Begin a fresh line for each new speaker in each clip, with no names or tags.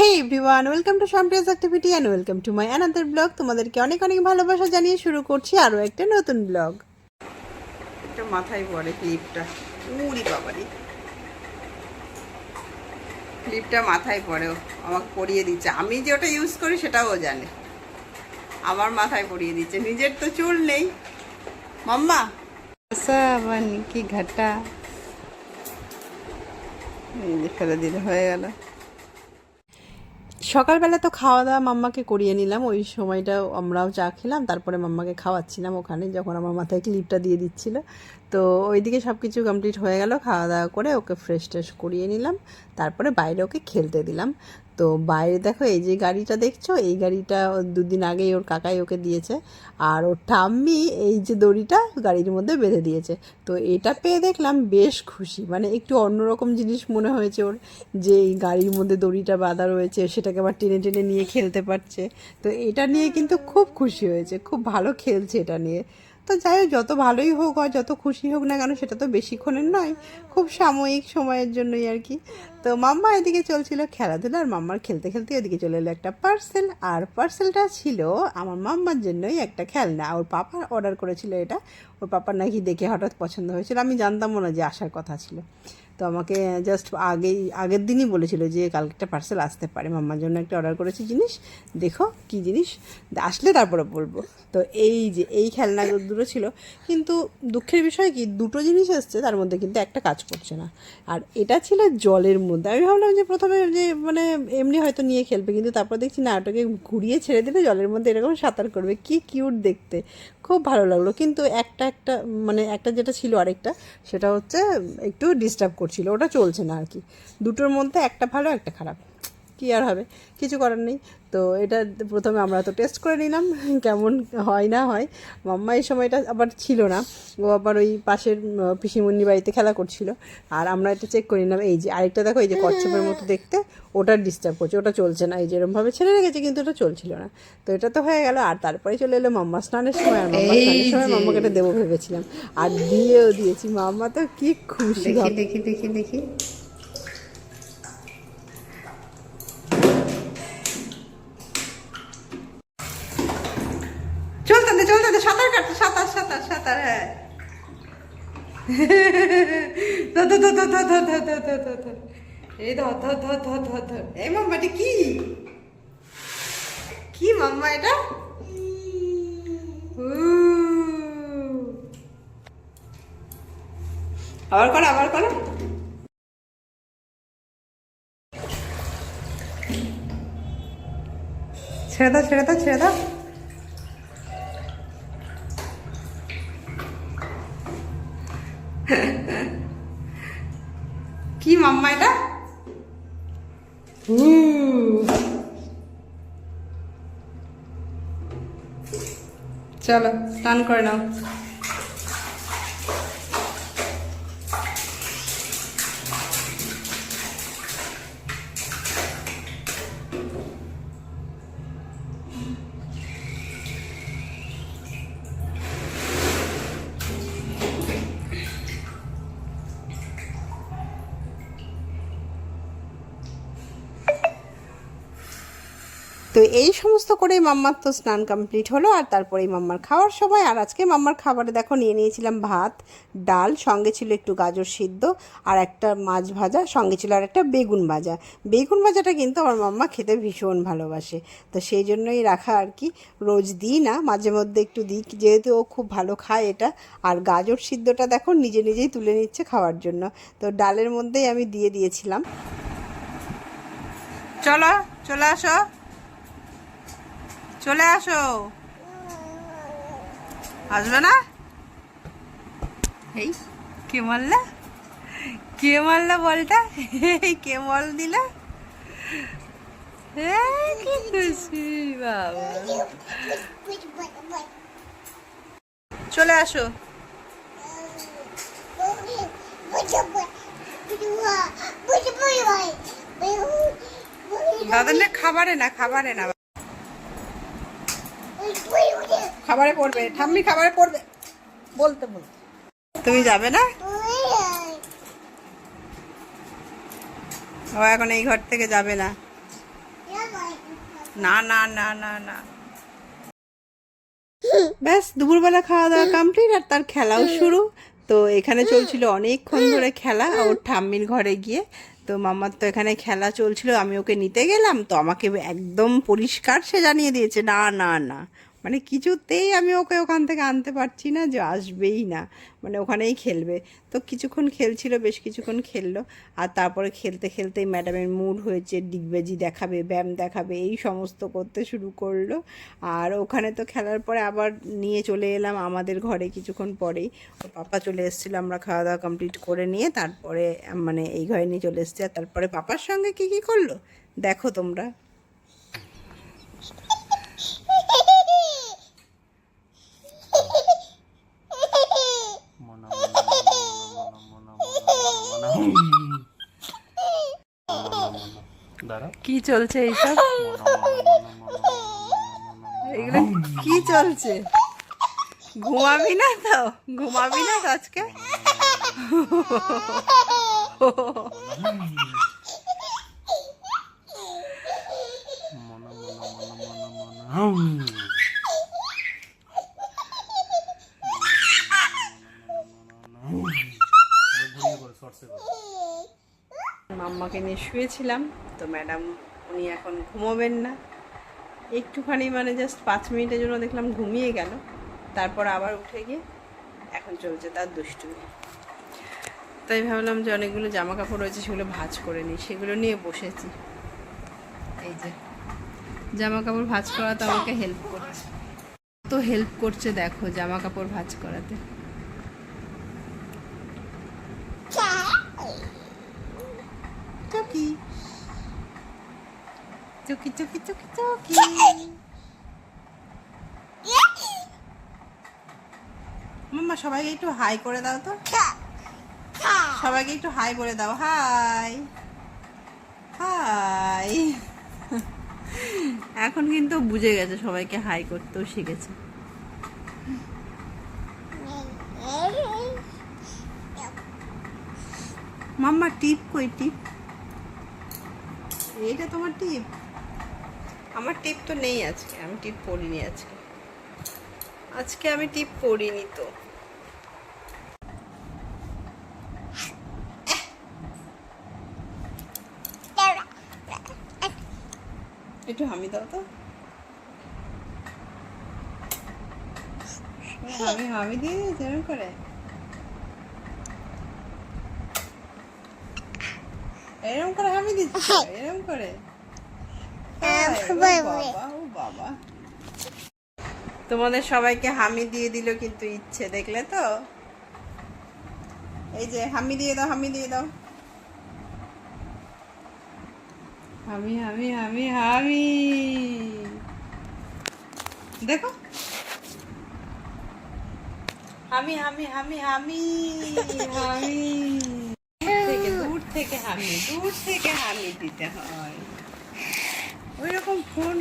Hey everyone welcome to Shampriya's activity and welcome to my another blog তোমাদেরকে অনেক অনেক ভালোবাসা জানিয়ে শুরু করছি আরও একটা নতুন ব্লগ একটা মাথায় পড়ে ক্লিপটা উড়ি বাবারি। ক্লিপটা মাথায় পড়েও, আমাকে পরিয়ে দিচ্ছে। আমি যে ওটা ইউজ করি সেটাও ও জানে। আমার মাথায় পরিয়ে দিচ্ছে। নিজের তো চুল নেই। মাম্মা। সাবান কি ঘাটা? ফেলে দিলে হয়ে গেল। সকালবেলা তো খাওয়া দাওয়া মাম্মাকে করিয়ে নিলাম। ওই সময়টা আমরাও চা খেলাম, তারপরে মাম্মাকে খাওয়াচ্ছিলাম ওখানে যখন আমার মাথায় ক্লিপটা দিয়ে দিচ্ছিল। তো ওইদিকে সব কিছু কমপ্লিট হয়ে গেল খাওয়া দাওয়া করে ওকে ফ্রেশ ট্রেশ করিয়ে নিলাম। তারপরে বাইরে ওকে খেলতে দিলাম। তো বাইরে দেখো, এই যে গাড়িটা দেখছ, এই গাড়িটা দুদিন আগেই ওর কাকাই ওকে দিয়েছে। আর ওর ঠাম্মি এই যে দড়িটা গাড়ির মধ্যে বেঁধে দিয়েছে। তো এটা পেয়ে দেখলাম বেশ খুশি। মানে একটু অন্যরকম জিনিস মনে হয়েছে ওর, যে এই গাড়ির মধ্যে দড়িটা বাঁধা রয়েছে, সেটাকে আবার টেনে টেনে নিয়ে খেলতে পারছে। তো এটা নিয়ে কিন্তু খুব খুশি হয়েছে, খুব ভালো খেলছে এটা নিয়ে। তো যাই হোক, যত ভালোই হোক আর যত খুশি হোক না কেন, সেটা তো বেশিক্ষণের নয়। খুব সাময়িক সময়ের জন্যই আর কি। তো মাম্মা এদিকে চলছিল খেলাধুলা আর মাম্মার খেলতে খেলতে এদিকে চলে এলো একটা পার্সেল আর পার্সেলটা ছিল আমার মাম্মার জন্যই একটা খেলনা। ওর পাপা অর্ডার করেছিল এটা। ওর পাপার নাকি দেখে হঠাৎ পছন্দ হয়েছিল। আমি জানতামও না যে আসার কথা ছিল। তো আমাকে জাস্ট আগেই, আগের দিনই বলেছিল যে কালকে একটা পার্সেল আসতে পারে। মাম্মার জন্য একটা অর্ডার করেছি জিনিস। দেখো কি জিনিস। আসলে তারপরে বলব। তো এই যে, এই খেলনা দুটো ছিল। কিন্তু দুঃখের বিষয় কি, দুটো জিনিস এসছে তার মধ্যে কিন্তু একটা কাজ করছে না। আর এটা ছিল জলের মধ্যে। আমি ভাবলাম যে প্রথমে যে মানে এমনি হয়তো নিয়ে খেলবে, কিন্তু তারপর দেখছি না, ওটাকে ঘুরিয়ে ছেড়ে দিলে জলের মধ্যে এরকম সাঁতার করবে। কি কিউট দেখতে। খুব ভালো লাগল। কিন্তু একটা একটা মানে একটা যেটা ছিল আরেকটা, সেটা হচ্ছে একটু ডিস্টার্ব করছিল ওটা চলছে না আর কি। দুটোর মধ্যে একটা ভালো একটা খারাপ। কি আর হবে? কিছু করার নেই। তো এটা প্রথমে আমরা তো টেস্ট করে নিলাম কেমন হয় না হয়। মাম্মা এই সময়টা আবার ছিল না। ও আবার ওই পাশের উম, বাড়িতে খেলা করছিল। আর আমরা এটা চেক করে নিলাম। এই যে আরেকটা দেখো এই যে কচ্ছপের মতো দেখতে। ওটা ডিস্টার্ব করছে ওটা চলছে না। এই যে এরমভাবে ছেড়ে রেখেছে কিন্তু ওটা চলছিল না। তো এটা তো হয়ে গেল। আর তারপরে চলে এলো মাম্মা স্নানের সময়। আর মাম্মা স্নানের সময় মাম্মাকে এটা দেবো ভেবেছিলাম। আর দিয়েও দিয়েছি। মাম্মা তো কি খুশি
দেখি দেখি দেখি দেখি
চলতে দে চলতে দে সাঁতার কাটতে সাঁতার সাঁতার সাঁতার হ্যাঁ এই ধর কি কি মাম্মা এটা। আবার করো আবার করো ছেড়ে দাও ছেড়ে দাও ছেড়ে দাও কি মাম্মা এটা। চলো স্নান করে নাও তো এই সমস্ত করে মাম্মার তো স্নান কমপ্লিট হলো, আর তারপরেই মাম্মার খাওয়ার সময়। আর আজকে মাম্মার খাবারে দেখো নিয়ে নিয়েছিলাম ভাত, ডাল, সঙ্গে ছিল একটু গাজর সিদ্ধ, আর একটা মাছ ভাজা, সঙ্গে ছিল আর একটা বেগুন ভাজা। বেগুন ভাজাটা কিন্তু আমার মাম্মা খেতে ভীষণ ভালোবাসে। তো সেই জন্যই রাখা আর কি, রোজ দিই না, মাঝে মধ্যে একটু দিই, যেহেতু ও খুব ভালো খায় এটা। আর গাজর সিদ্ধটা দেখো নিজে নিজেই তুলে নিচ্ছে খাওয়ার জন্য। তো ডালের মধ্যেই আমি দিয়ে দিয়েছিলাম। চলো, চলে আসো। চলে আসো। আসবে না? এই, কে মারলা? কে মারলা বলটা? কে বল দিলা? চলে আসো। দাদা খাবারে না খাবারে না। খাবারে পড়বে, ঠাম্মি খাবারে পড়বে। বলতে বলতে তুমি যাবে না? ও এখন এই ঘর থেকে যাবে না। না না না না না। ব্যাস, দুপুরবেলা খাওয়া দাওয়া কমপ্লিট আর তার খেলাও শুরু। তো এখানে চলছিল অনেকক্ষণ ধরে খেলা ওর ঠাম্মির ঘরে গিয়ে। তো মামার তো এখানে খেলা চলছিল, আমি ওকে নিতে গেলাম, তো আমাকে একদম পরিষ্কার সে জানিয়ে দিয়েছে, না না না। মানে কিছুতেই আমি ওকে ওখান থেকে আনতে পারছি না যে আসবেই না। মানে ওখানেই খেলবে। তো কিছুক্ষণ খেলছিল, বেশ কিছুক্ষণ খেললো। আর তারপরে খেলতে খেলতেই ম্যাডামের মুড হয়েছে, ডিগবেজি দেখাবে, ব্যায়াম দেখাবে, এই সমস্ত করতে শুরু করল। আর ওখানে তো খেলার পরে আবার নিয়ে চলে এলাম আমাদের ঘরে কিছুক্ষণ পরেই। ওর পাপা চলে এসেছিল, আমরা খাওয়া দাওয়া কমপ্লিট করে নিয়ে তারপরে মানে এই ঘরে নিয়ে চলে এসেছি। আর তারপরে পাপার সঙ্গে কী কী করল? দেখো তোমরা
মনা মনা মনা মনা মনা দাঁড়া
কি চলছে এইসব? এগুলো কি চলছে? ঘুমাবি না তো? ঘুমাবি না আজকে?
মনা মনা মনা মনা মনা ঘুরিয়ে করে শর্টসে করে
মাম্মাকে নিয়ে শুয়েছিলাম, তো ম্যাডাম উনি এখন ঘুমোবেন না। একটুখানি মানে জাস্ট পাঁচ মিনিটের জন্য দেখলাম ঘুমিয়ে গেল। তারপর আবার উঠে গিয়ে এখন চলছে তার দুষ্টুমি। তাই ভাবলাম যে অনেকগুলো জামা কাপড় রয়েছে, সেগুলো ভাজ করে নিই, সেগুলো নিয়ে বসেছি। এই যে জামা কাপড় ভাঁজ করাতে আমাকে হেল্প করছে। তো হেল্প করছে দেখো জামা কাপড় ভাজ করাতে চকি চকি চকি চকি চকি। মাম্মা, সবাইকে একটু হাই করে দাও তো। সবাইকে একটু হাই করে দাও। হাই। হাই। এখন কিন্তু বুঝে গেছে সবাইকে হাই করতেও শিখেছে। মাম্মা, টিপ কই, টিপ? এইটা তোমার টিপ? আমার টিপ তো নেই আজকে, আমি টিপ পরিনি আজকে। আজকে আমি টিপ পরিনি তো। একটু হামি দাও তো। হামি হামি দিয়ে দিয়েছে এরকম করে। এরকম করে হামি দিচ্ছ এরকম করে। তোমাদের সবাইকে হামি দিয়ে দিল কিন্তু ইচ্ছে দেখলে তো? এই যে হামি দিয়ে দাও হামি দিয়ে দাও। হামি হামি হামি হামি। দেখো। হামি হামি হামি হামি হামি। থেকে দূর থেকে হামি দূর থেকে হামি দিতে হয়। ওই রকম ফোন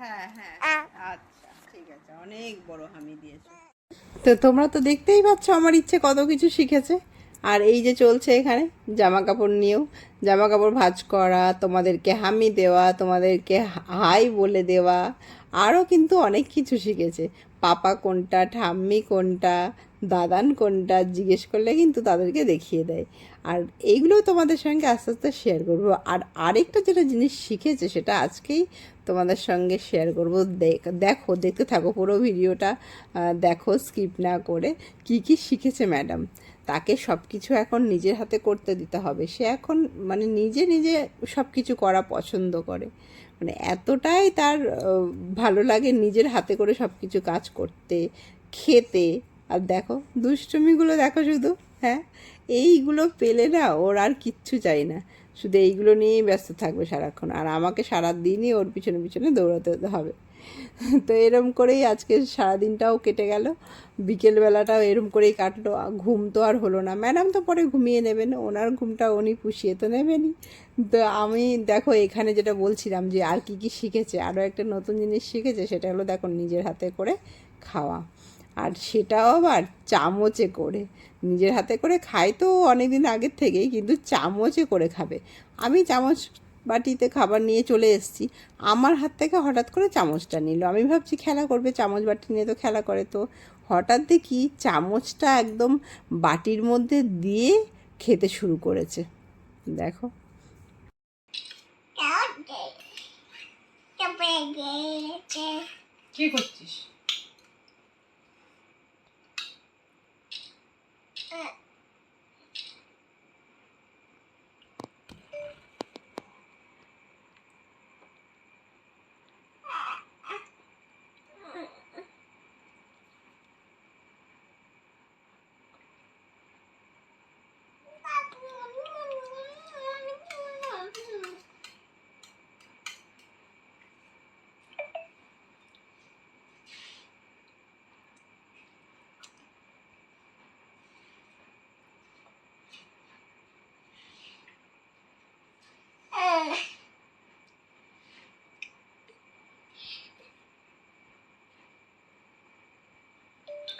হ্যাঁ হ্যাঁ। আচ্ছা ঠিক আছে অনেক বড় হামি দিয়েছ। তো তোমরা তো দেখতেই পাচ্ছ আমার ইচ্ছে কত কিছু শিখেছে। আর এই যে চলছে এখানে জামা কাপড় নিয়েও জামা কাপড় ভাঁজ করা তোমাদেরকে হামি দেওয়া তোমাদেরকে হাই বলে দেওয়া আরও কিন্তু অনেক কিছু শিখেছে। পাপা কোনটা ঠাম্মি কোনটা দাদান কোনটা জিজ্ঞেস করলে কিন্তু তাদেরকে দেখিয়ে দেয়। আর এইগুলো তোমাদের সঙ্গে আস্তে আস্তে শেয়ার করব। আর আরেকটা যেটা জিনিস শিখেছে সেটা আজকেই তোমাদের সঙ্গে শেয়ার করব। দেখ- দেখো, দেখতে থাকো পুরো ভিডিওটা। দেখো স্কিপ না করে কি কি শিখেছে ম্যাডাম তাকে সব কিছু এখন নিজের হাতে করতে দিতে হবে। সে এখন মানে নিজে নিজে সব কিছু করা পছন্দ করে। মানে এতটাই তার ভালো লাগে নিজের হাতে করে সব কিছু কাজ করতে, খেতে আর দেখো, দুষ্টুমিগুলো দেখো শুধু হ্যাঁ? এইগুলো পেলে না ওর আর কিচ্ছু চাই না। শুধু এইগুলো নিয়েই ব্যস্ত থাকবে সারাক্ষণ। আর আমাকে সারা দিনই ওর পিছনে পিছনে দৌড়াতে হবে। তো এরম করেই আজকে সারাদিনটাও কেটে গেল। বিকেলবেলাটাও এরম করেই কাটলো। ঘুম তো আর হলো না। ম্যাডাম তো পরে ঘুমিয়ে নেবেন, ওনার ঘুমটা উনি পুষিয়ে তো নেবেনই। তো আমি দেখো, এখানে যেটা বলছিলাম যে আর কি কি শিখেছে, আরও একটা নতুন জিনিস শিখেছে, সেটা হলো দেখো, নিজের হাতে করে খাওয়া। আর সেটাও আবার চামচে করে। নিজের হাতে করে খাই তো অনেক দিন আগের থেকেই কিন্তু চামচে করে খাবে। আমি চামচ বাটিতে খাবার নিয়ে চলে এসেছি আমার হাত থেকে হঠাৎ করে চামচটা নিল। আমি ভাবছি খেলা করবে চামচ বাটি নিয়ে তো খেলা করে। তো হঠাৎ দেখি চামচটা একদম বাটির মধ্যে দিয়ে খেতে শুরু করেছে। দেখো।
কি করছিস?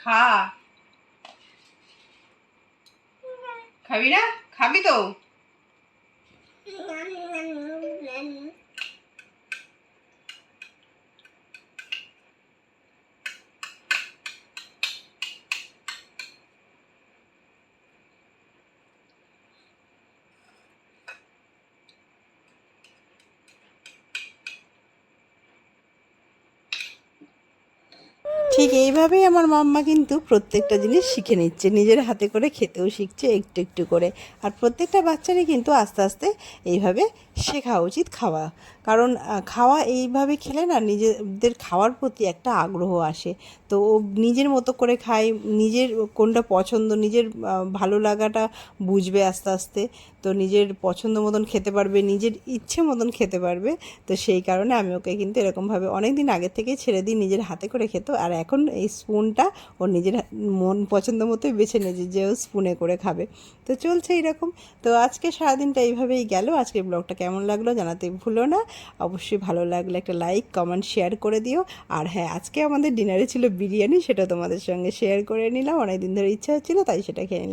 খা খাবি না খাবি তো
ঠিক এইভাবেই আমার মাম্মা কিন্তু প্রত্যেকটা জিনিস শিখে নিচ্ছে। নিজের হাতে করে খেতেও শিখছে একটু একটু করে। আর প্রত্যেকটা বাচ্চারই কিন্তু আস্তে আস্তে এইভাবে শেখা উচিত খাওয়া। কারণ খাওয়া এইভাবে খেলে না নিজেদের খাওয়ার প্রতি একটা আগ্রহ আসে। তো ও নিজের মতো করে খায়, নিজের কোনটা পছন্দ, নিজের ভালো লাগাটা বুঝবে আস্তে আস্তে। তো নিজের পছন্দ মতন খেতে পারবে, নিজের ইচ্ছে মতন খেতে পারবে। তো সেই কারণে আমি ওকে কিন্তু এরকমভাবে অনেক দিন আগে থেকেই ছেড়ে দিই নিজের হাতে করে খেত। আর এখন এই স্পুনটা ও নিজের মন পছন্দ মতোই বেছে নিয়েছে যে ও স্পুনে করে খাবে। তো চলছে এরকম। তো আজকে সারাদিনটা এইভাবেই গেল। আজকের ব্লগটা কেমন লাগল জানাতে ভুলো না। অবশ্যই ভালো লাগলে একটা লাইক কমেন্ট শেয়ার করে দিও। আর হ্যাঁ আজকে আমাদের ডিনারে ছিল বিরিয়ানি, সেটা তোমাদের সঙ্গে শেয়ার করে নিলাম। অনেকদিন ধরে ইচ্ছা হচ্ছিল, তাই সেটা খেয়ে নিলাম।